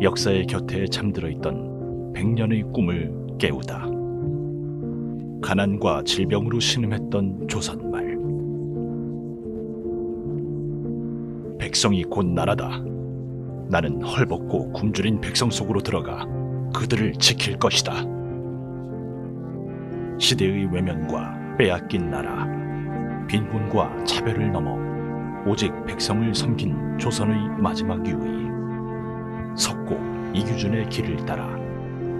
역사의 곁에 잠들어 있던 백년의 꿈을 깨우다. 가난과 질병으로 신음했던 조선말. 백성이 곧 나라다. 나는 헐벗고 굶주린 백성 속으로 들어가 그들을 지킬 것이다. 시대의 외면과 빼앗긴 나라, 빈곤과 차별을 넘어 오직 백성을 섬긴 조선의 마지막 유의. 석고 이규준의 길을 따라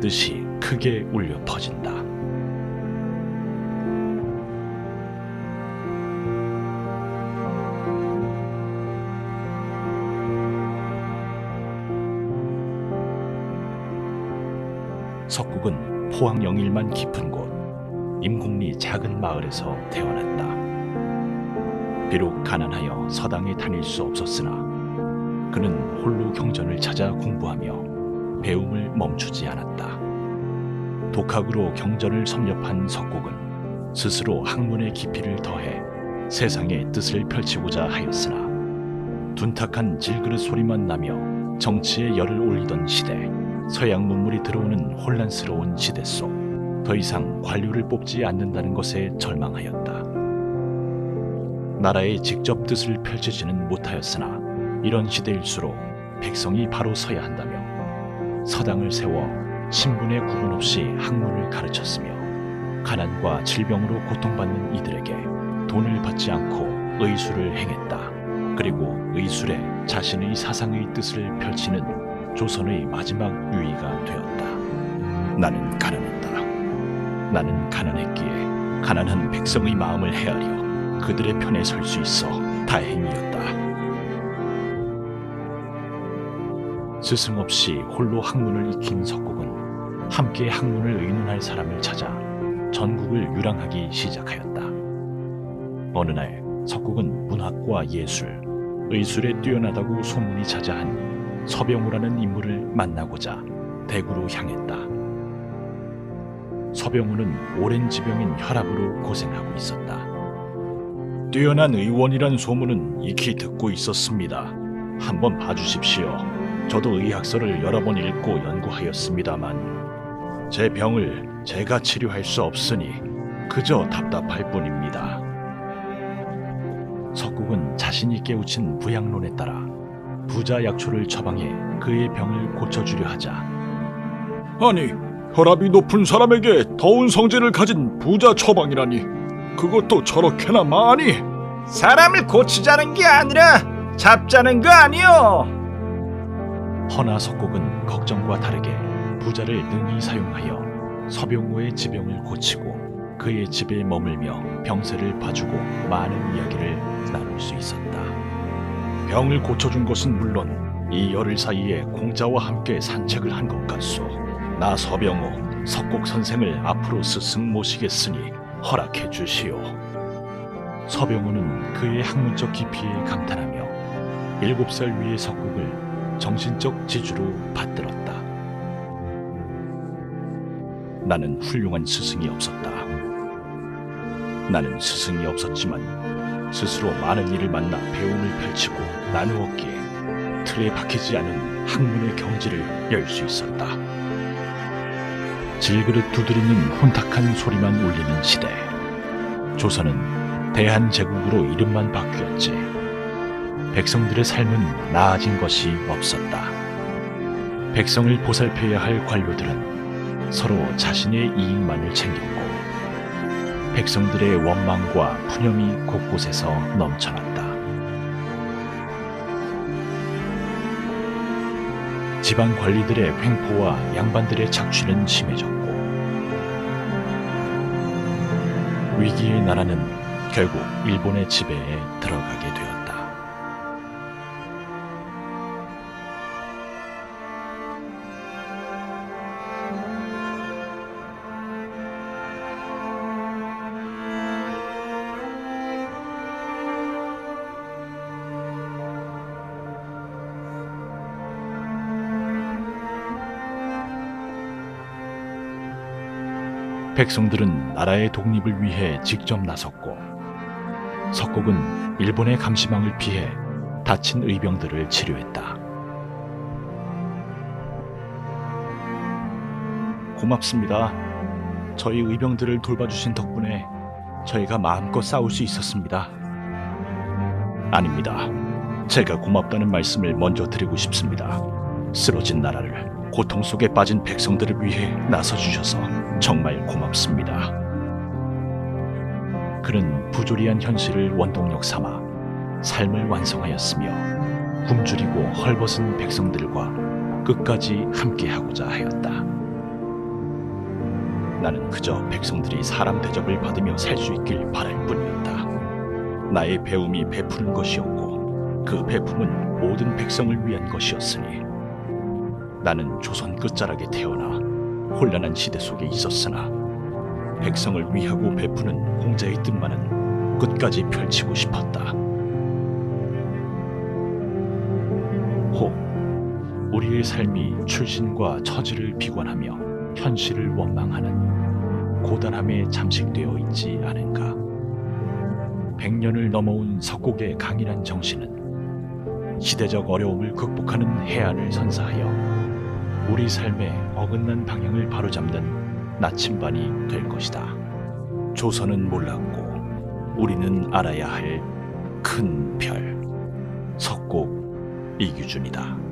뜻이 크게 울려 퍼진다. 석국은 포항 영일만 깊은 곳 임곡리 작은 마을에서 태어났다. 비록 가난하여 서당에 다닐 수 없었으나 그는 홀로 경전을 찾아 공부하며 배움을 멈추지 않았다. 독학으로 경전을 섭렵한 석곡은 스스로 학문의 깊이를 더해 세상의 뜻을 펼치고자 하였으나 둔탁한 질그릇 소리만 나며 정치에 열을 올리던 시대 서양 문물이 들어오는 혼란스러운 시대 속 더 이상 관료를 뽑지 않는다는 것에 절망하였다. 나라의 직접 뜻을 펼치지는 못하였으나 이런 시대일수록 백성이 바로 서야 한다며 서당을 세워 신분의 구분 없이 학문을 가르쳤으며 가난과 질병으로 고통받는 이들에게 돈을 받지 않고 의술을 행했다. 그리고 의술에 자신의 사상의 뜻을 펼치는 조선의 마지막 유의가 되었다. 나는 가난했다. 나는 가난했기에 가난한 백성의 마음을 헤아려 그들의 편에 설 수 있어 다행이었다. 스승 없이 홀로 학문을 익힌 석국은 함께 학문을 의논할 사람을 찾아 전국을 유랑하기 시작하였다. 어느 날 석국은 문학과 예술, 의술에 뛰어나다고 소문이 자자한 서병우라는 인물을 만나고자 대구로 향했다. 서병우는 오랜 지병인 혈압으로 고생하고 있었다. 뛰어난 의원이란 소문은 익히 듣고 있었습니다. 한번 봐주십시오. 저도 의학서를 여러 번 읽고 연구하였습니다만 제 병을 제가 치료할 수 없으니 그저 답답할 뿐입니다. 석국은 자신이 깨우친 부양론에 따라 부자 약초를 처방해 그의 병을 고쳐주려 하자 아니, 혈압이 높은 사람에게 더운 성질을 가진 부자 처방이라니. 그것도 저렇게나 많이. 사람을 고치자는 게 아니라 잡자는 거 아니요. 허나 석곡은 걱정과 다르게 부자를 능히 사용하여 서병우의 지병을 고치고 그의 집에 머물며 병세를 봐주고 많은 이야기를 나눌 수 있었다. 병을 고쳐준 것은 물론 이 열흘 사이에 공자와 함께 산책을 한 것 같소. 나 서병우 석곡 선생을 앞으로 스승 모시겠으니 허락해 주시오. 서병우는 그의 학문적 깊이에 감탄하며 일곱 살 위의 석곡을 정신적 지주로 받들었다. 나는 훌륭한 스승이 없었다. 나는 스승이 없었지만 스스로 많은 일을 만나 배움을 펼치고 나누었기에 틀에 박히지 않은 학문의 경지를 열 수 있었다. 질그릇 두드리는 혼탁한 소리만 울리는 시대. 조선은 대한제국으로 이름만 바뀌었지. 백성들의 삶은 나아진 것이 없었다. 백성을 보살펴야 할 관료들은 서로 자신의 이익만을 챙겼고, 백성들의 원망과 푸념이 곳곳에서 넘쳐났다. 지방 관리들의 횡포와 양반들의 착취는 심해졌고, 위기의 나라는 결국 일본의 지배에 들어가게 백성들은 나라의 독립을 위해 직접 나섰고 석곡은 일본의 감시망을 피해 다친 의병들을 치료했다. 고맙습니다. 저희 의병들을 돌봐주신 덕분에 저희가 마음껏 싸울 수 있었습니다. 아닙니다. 제가 고맙다는 말씀을 먼저 드리고 싶습니다. 쓰러진 나라를 고통 속에 빠진 백성들을 위해 나서 주셔서 정말 고맙습니다. 그는 부조리한 현실을 원동력 삼아 삶을 완성하였으며 굶주리고 헐벗은 백성들과 끝까지 함께하고자 하였다. 나는 그저 백성들이 사람 대접을 받으며 살 수 있길 바랄 뿐이었다. 나의 배움이 베푸는 것이었고 그 베품은 모든 백성을 위한 것이었으니 나는 조선 끝자락에 태어나 혼란한 시대 속에 있었으나 백성을 위하고 베푸는 공자의 뜻만은 끝까지 펼치고 싶었다. 혹 우리의 삶이 출신과 처지를 비관하며 현실을 원망하는 고단함에 잠식되어 있지 않은가? 백년을 넘어온 석곡의 강인한 정신은 시대적 어려움을 극복하는 해안을 선사하여 우리 삶의 어긋난 방향을 바로잡는 나침반이 될 것이다. 조선은 몰랐고 우리는 알아야 할 큰 별 석곡 이규준이다.